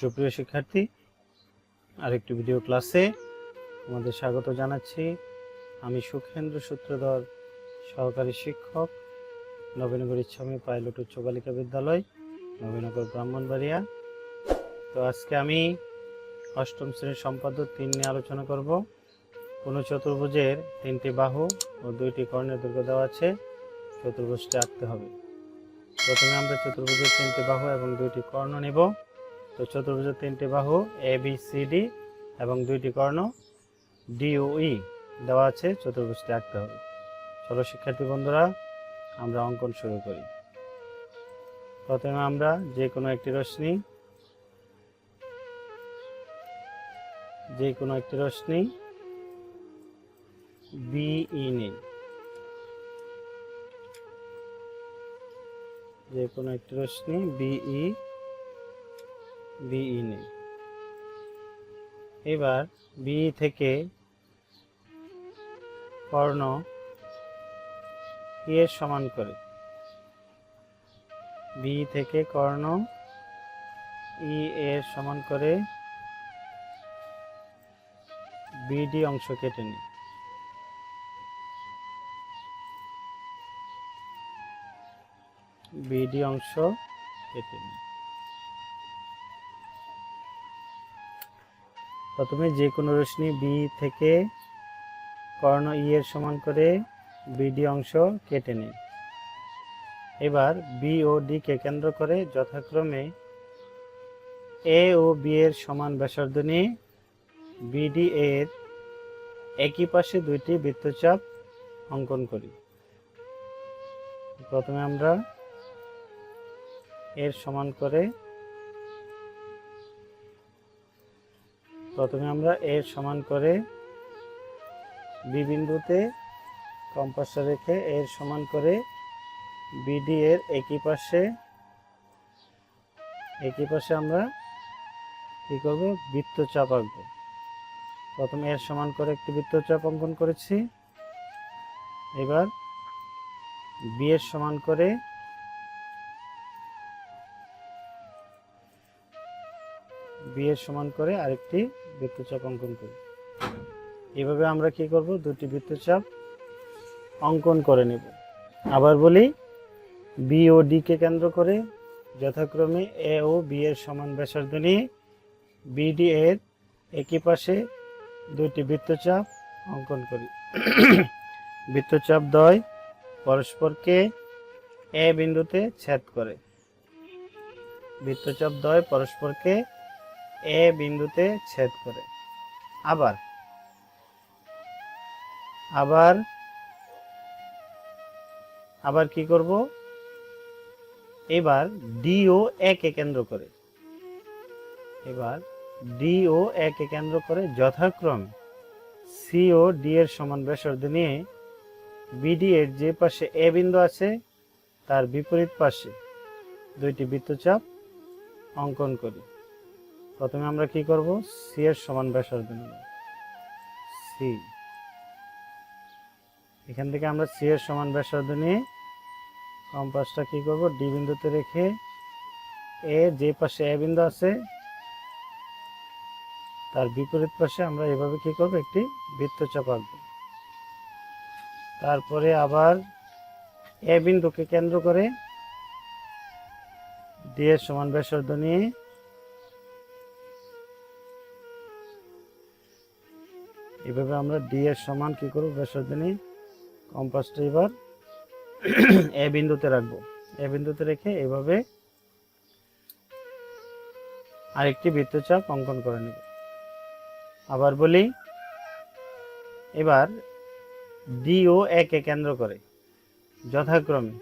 সুপ্রিয় শিক্ষার্থী, আরেকটি ভিডিও ক্লাসে আমাদের স্বাগত জানাচ্ছি। আমি সুখেন্দ্র সূত্রধর, সহকারী শিক্ষক, নবীনগর ইচ্ছামী পাইলট উচ্চ বালিকা বিদ্যালয়, নবীনগর ব্রাহ্মণবাড়িয়া। তো আজকে আমি অষ্টম শ্রেণির সম্পাদক তিন নিয়ে আলোচনা করব। কোনো চতুর্ভুজের তিনটি বাহু ও দুইটি কর্ণের দৈর্ঘ্য দেওয়া আছে, চতুর্ভুজটি আঁকতে হবে। প্রথমে আমরা চতুর্ভুজের তিনটি বাহু এবং দুইটি কর্ণ নেব। তো চতুর্ভুজের তিনটি বাহু এ বি সি ডি এবং দুইটি কর্ণ ডি ও ই দেওয়া আছে, চতুর্ভুজটি আঁকতে হবে। চলো শিক্ষার্থী বন্ধুরা, আমরা অঙ্কন শুরু করি। প্রথমে আমরা যে কোনো একটি রশ্মি যে কোনো একটি রশ্মি বিই নেই। যে কোনো একটি রশ্মি বিই বিই নেই এবার বি থেকে কর্ণ ই এর সমান করে? বি থেকে কর্ণ ই এর সমান করে বিডি অংশ কেটে নিই। বিডি অংশ কেটে নিই। প্রথমে যে কোনো রশ্মি বি থেকে কর্ণ ই এর সমান করে বিডি অংশ কেটে নিই এবার বি ও ডি কে কেন্দ্র করে যথাক্রমে এ ও বি এর সমান ব্যাসার্ধ নিয়ে বিডি এর একই পাশে দুইটি বৃত্তচাপ অঙ্কন করি। প্রথমে আমরা এর সমান করে প্রথমে আমরা এর সমান করে বি বিন্দুতে রেখে এর সমান করে বিডি এর একই পাশে একই পাশে আমরা কি করব? বৃত্তচাপ আঁকবো। প্রথমে এর সমান করে একটি বৃত্তচাপ অঙ্কন করেছি। এবার বি এর সমান করে বি এর সমান করে আরেকটি বৃত্তচাপ অঙ্কন করি। এভাবে আমরা কি করব? দুটি বৃত্তচাপ অঙ্কন করে নেব। আবার বলি বি ও ডি কে কেন্দ্র করে যথাক্রমে এ ও বি এর সমান ব্যাসার্ধ নিয়ে বিডি এর একই পাশে দুইটি বৃত্তচাপ অঙ্কন করি। বৃত্তচাপ দ্বয় পরস্পরকে এ বিন্দুতে ছেদ করে। বৃত্তচাপ দ্বয় পরস্পরকে এ বিন্দুতে ছেদ করে। আবার। আবার। আবার কি করব? এবার ডি ও একে কেন্দ্র করে। এবার ডি ও একে কেন্দ্র করে যথাক্রমে সি ও ডি এর সমান ব্যাসার্ধ নিয়ে বিডি এর যে পাশে এ বিন্দু আছে, তার বিপরীত পাশে দুইটি বৃত্তচাপ অঙ্কন করি। প্রথমে আমরা কি করব? সি এর সমান ব্যাসার্ধ নেব। সি এখান থেকে আমরা সি এর সমান ব্যাসার্ধ নিয়ে কম্পাসটা কি করব? ডি বিন্দুতে রেখে এ যে পাশে এ বিন্দু আছে, তার বিপরীত পাশে আমরা এভাবে কি করব? একটি বৃত্তচাপ আঁকবো। তারপরে আবার এ বিন্দুকে কেন্দ্র করে ডি এর সমান ব্যাসার্ধ নিয়ে এভাবে আমরা ডি এর সমান কি করব? ব্যাসার্ধ নিয়ে কম্পাসটা এবার এ বিন্দুতে রাখব। এ বিন্দুতে রেখে এভাবে আরেকটি বৃত্তচাপ অঙ্কন করে নেব। আবার বলি, এবার ডি ও একে কেন্দ্র করে যথাক্রমে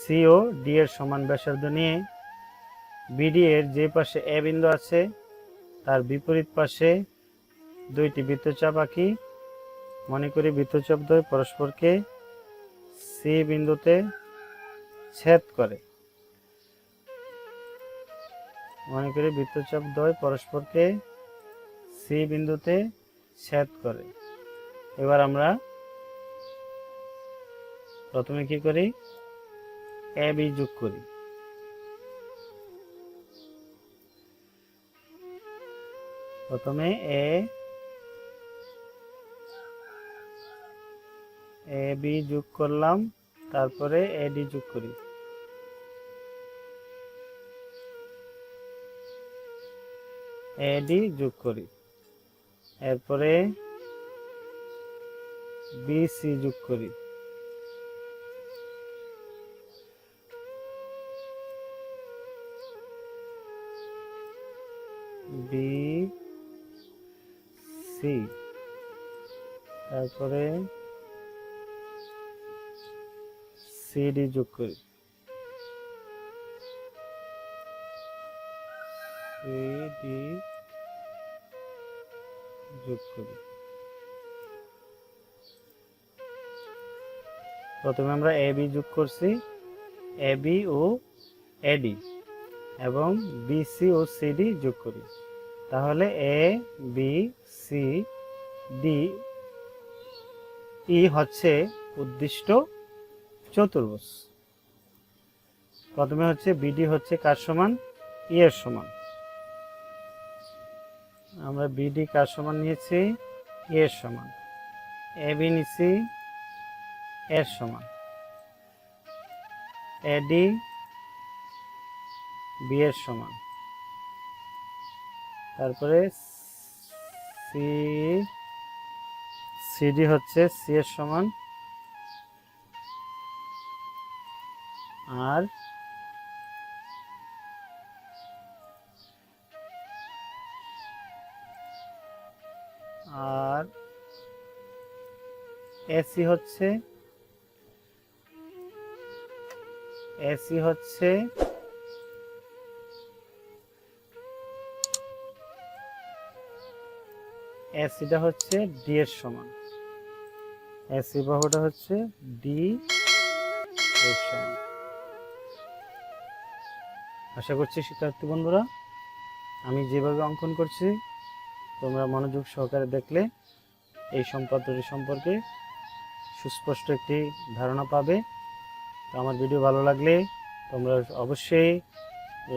সি ও ডি এর সমান ব্যাসার্ধ নিয়ে বিডি এর যে পাশে এ বিন্দু আছে, তার বিপরীত পাশে দুইটি বৃত্তচাপ আঁকি। মনে করি বৃত্তচাপ দ্বয় পরস্পরকে সি বিন্দুতে ছেদ করে। মনে করি বৃত্তচাপ দ্বয় পরস্পরকে সি বিন্দুতে ছেদ করে। এবার আমরা প্রথমে কি করি? এ বি যোগ করি। প্রথমে এ এ, বি যোগ করলাম, তারপরে এডি যোগ করি। এডি যোগ করি। এরপরে বিসি যোগ করি। B, C. তারপরে সিডি যোগ করি। সিডি যোগ করি। প্রথমে আমরা এ বি যোগ করছি। এ বি ও এডি এবং বিসি ও সিডি যোগ করি। তাহলে A, B, C, D, E হচ্ছে উদ্দিষ্ট চতুর্ভুজ। প্রথমে হচ্ছে বিডি হচ্ছে কার সমান? ই এর সমান। আমরা বিডি কার সমান নিয়েছি? ই এর সমান। এ বি নিছি এর সমান। এডি বি এর সমান। তারপরে সি সিডি হচ্ছে সি এর সমান। আর আর এসি হচ্ছে এসি হচ্ছে এসিটা হচ্ছে ডি এর সমান। এসি বাহুটা হচ্ছে ডি এর সমান। আশা করছি, শিক্ষার্থী বন্ধুরা, আমি যেভাবে অঙ্কন করছি, তোমরা মনোযোগ সহকারে দেখলে এই সম্পদটি সম্পর্কে সুস্পষ্ট একটি ধারণা পাবে। তো আমার ভিডিও ভালো লাগলে তোমরা অবশ্যই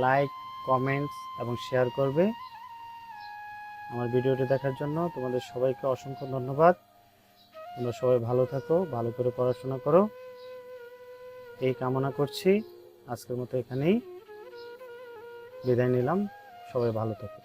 লাইক, কমেন্টস এবং শেয়ার করবে। আমার ভিডিওটি দেখার জন্য তোমাদের সবাইকে অসংখ্য ধন্যবাদ। তোমরা সবাই ভালো থাকো, ভালো করে পড়াশোনা করো। এই কামনা করছি। আজকের মতো এখানেই। বিদায় নিলাম। সবাই ভালো থাকো।